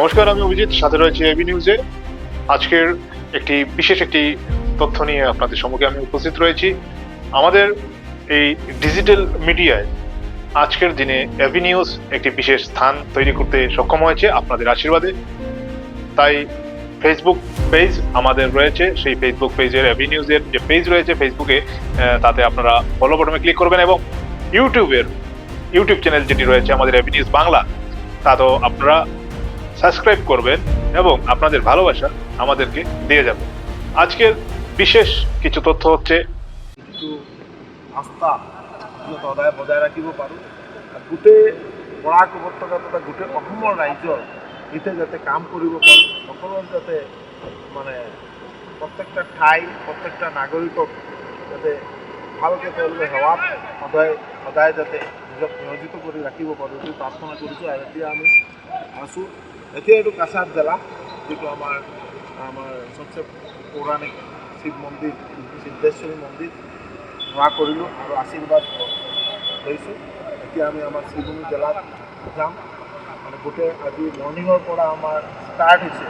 নমস্কার, আমি অভিজিৎ, সাথে রয়েছে এবি নিউজে আজকের একটি, বিশেষ একটি তথ্য নিয়ে আপনাদের সম্মুখে আমি উপস্থিত রয়েছি। আমাদের এই ডিজিটাল মিডিয়ায় আজকের দিনে এবি নিউজ একটি বিশেষ স্থান তৈরি করতে সক্ষম হয়েছে আপনাদের আশীর্বাদে। তাই ফেসবুক পেজ আমাদের রয়েছে, সেই ফেসবুক পেজের এবি নিউজের যে পেজ রয়েছে ফেসবুকে তাতে আপনারা ফলো বটমে ক্লিক করবেন এবং ইউটিউবের ইউটিউব চ্যানেল যেটি রয়েছে আমাদের এবি নিউজ বাংলা তাতেও আপনারা সাবস্ক্রাইব করবেন এবং আপনাদের ভালোবাসা আমাদেরকে দিয়ে যাবেন আজকের বিশেষ কিছু তথ্য হচ্ছে যিটো আস্থা সদায় বজাই ৰাখিব পাৰোঁ গোটেই বৰাক উপত্যকা গোটেই অসমৰ ৰাইজৰ হিতে যাতে কাম কৰিব পাৰোঁ সকলো যাতে মানে প্ৰত্যেকটা ঠাই প্ৰত্যেকটা নাগৰিকক যাতে ভালকৈ তেওঁলোকে সেৱাত সদায় সদায় যাতে নিজক নিয়োজিত কৰি ৰাখিব পাৰোঁ সেইটো প্ৰাৰ্থনা কৰিছোঁ আৰু এতিয়া আমি আছোঁ। এতিয়া এইটো কাছাৰ জিলা, যিটো আমাৰ আমাৰ চবচে পৌৰাণিক শিৱ মন্দিৰ, সিদ্ধেশ্বৰী মন্দিৰ, সেৱা কৰিলোঁ আৰু আশীৰ্বাদ লৈছোঁ। এতিয়া আমি আমাৰ শ্ৰীভূমি জিলাত যাম। মানে গোটেই আজি মৰ্ণিঙৰ পৰা আমাৰ ষ্টাৰ্ট হৈছে।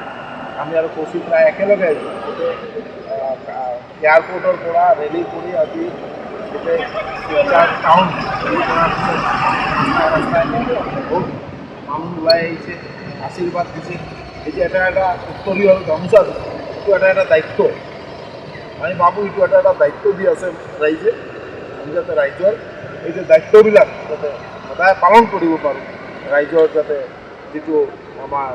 আমি আৰু কৌশিক প্ৰায় একেলগে আহিছোঁ। গোটেই এয়াৰপৰ্টৰ পৰা ৰেলি কৰি আজি গোটেই টাউন ৰাস্তাই বহুত মানুহ ওলাই আহিছে। আশীৰ্বাদ দিছে। এতিয়া এটা এটা উত্তৰীয় গামোচা দিছে এইটো এটা এটা দায়িত্ব। আমি ভাবোঁ এইটো এটা এটা দায়িত্ব দি আছে ৰাইজে, আমি যাতে ৰাইজৰ এই যে দায়িত্ববিলাক যাতে সদায় পালন কৰিব পাৰোঁ। ৰাইজৰ যাতে যিটো আমাৰ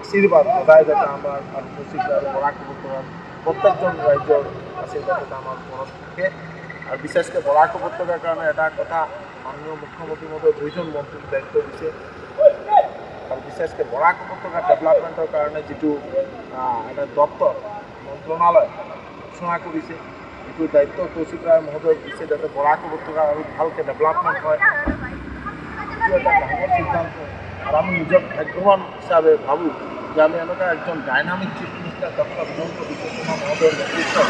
আশীৰ্বাদ, সদায় যাতে আমাৰ কৌশিক আৰু বৰাক উপত্যকাৰ প্ৰত্যেকজন ৰাইজৰ আশীৰ্বাদ যাতে আমাৰ মনত থাকে। আৰু বিশেষকৈ বৰাক উপত্যকাৰ কাৰণে এটা কথা মাননীয় মুখ্যমন্ত্ৰী মহোদয় দুইজন মন্ত্ৰীক দায়িত্ব দিছে। আৰু বিশেষকৈ বৰাক উপত্যকা ডেভেলপমেণ্টৰ কাৰণে যিটো এটা দপ্তৰ, মন্ত্ৰণালয় ঘোষণা কৰিছে, এইটো দায়িত্ব কৌশিক ৰায় মহোদয়ক দিছে যাতে বৰাক উপত্যকা আৰু ভালকৈ ডেভেলপমেণ্ট হয়। এইটো এটা ডাঙৰ সিদ্ধান্ত। আৰু আমি নিজক ভাগ্যৱান হিচাপে ভাবোঁ যে আমি এনেকুৱা একজন dynamic chief minister doctor Himanta Biswa Sarma মহোদয়ৰ নেতৃত্বত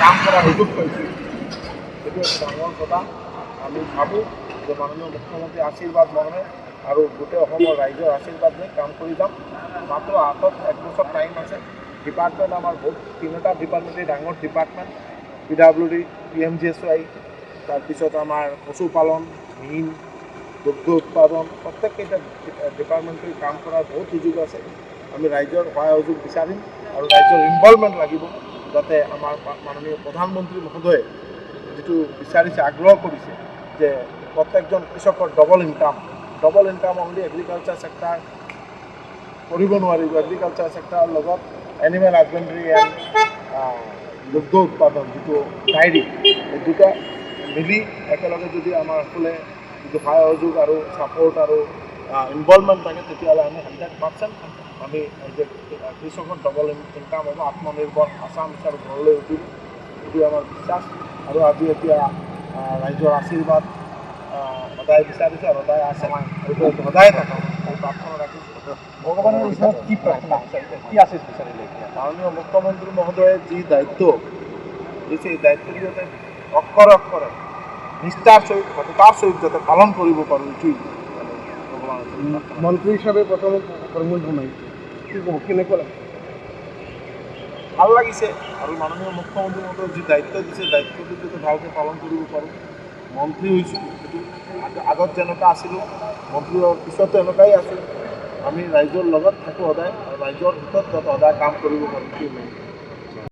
কাম কৰাৰ সুযোগ পাইছোঁ। এইটো এটা ডাঙৰ কথা। আমি ভাবোঁ যে মাননীয় মুখ্যমন্ত্ৰীৰ আশীৰ্বাদ মৰ্মে আৰু গোটেই অসমৰ ৰাইজৰ আশীৰ্বাদ লৈ কাম কৰি যাম। মাত্ৰ হাতত এক বছৰ টাইম আছে। ডিপাৰ্টমেণ্ট আমাৰ বহুত, তিনিটা ডিপাৰ্টমেণ্টেই ডাঙৰ department P W D P M G S Y তাৰপিছত আমাৰ পশুপালন, মীন, দুগ্ধ উৎপাদন, প্ৰত্যেককেইটা ডিপাৰ্টমেণ্টে কাম কৰাৰ বহুত সুযোগ আছে। আমি ৰাইজৰ সহায় সহযোগ বিচাৰিম আৰু ৰাইজৰ ইনভলভমেণ্ট লাগিব যাতে আমাৰ মাননীয় প্ৰধানমন্ত্ৰী মহোদয়ে যিটো বিচাৰিছে, আগ্ৰহ কৰিছে যে প্ৰত্যেকজন কৃষকৰ double income double income only agriculture sector কৰিব নোৱাৰিব এগ্ৰিকালচাৰ চেক্টৰৰ লগত এনিমেল হাজবেণ্ডেৰী এণ্ড দুগ্ধ উৎপাদন যিটো ডায়েৰী এই দুটা মিলি একেলগে যদি আমাৰ সকলে যিটো সহায় সহযোগ আৰু ছাপৰ্ট আৰু ইনভলভমেণ্ট থাকে তেতিয়াহ'লে আমি হাণ্ড্ৰেড পাৰ্চেণ্ট আমি কৃষকৰ ডবল ইনকাম হ'ব আত্মনিৰ্ভৰ আছাম হিচাপে ঘৰলৈ উঠিব এইটো আমাৰ বিশ্বাস। আৰু আজি এতিয়া ৰাইজৰ আশীৰ্বাদ। সদায় বিচাৰিছোঁ সদায় আছে। এইটো সদায় থাকক প্ৰাৰ্থনা ৰাখিছোঁ। ভগৱানৰ ওচৰত কি প্ৰাৰ্থনা? কি আশীষ বিচাৰিলে এতিয়া? মাননীয় মুখ্যমন্ত্ৰী মহোদয়ে যি দায়িত্ব দিছে এই দায়িত্বটো যাতে অক্ষৰে অক্ষৰে নিষ্ঠাৰ সহিত সততাৰ সহিত যাতে পালন কৰিব পাৰোঁ এইটোৱেই মানে মন্ত্ৰী হিচাপে প্ৰথমে কৰ্মভূমি কি ক'ব? কেনেকুৱা লাগে? ভালো লাগিছে। আৰু মাননীয় মুখ্যমন্ত্ৰী মহোদয়ে যি দায়িত্ব দিছে দায়িত্বটো যাতে ভালকৈ পালন কৰিব পাৰোঁ। মন্ত্ৰী হৈছোঁ সেইটো আগ- আগত যেনেকুৱা আছিলোঁ মন্ত্ৰী হোৱাৰ পিছতো এনেকুৱাই আছোঁ আমি ৰাইজৰ লগত থাকোঁ সদায় আৰু ৰাইজৰ হিতত সদায় কাম কৰিব পাৰোঁ।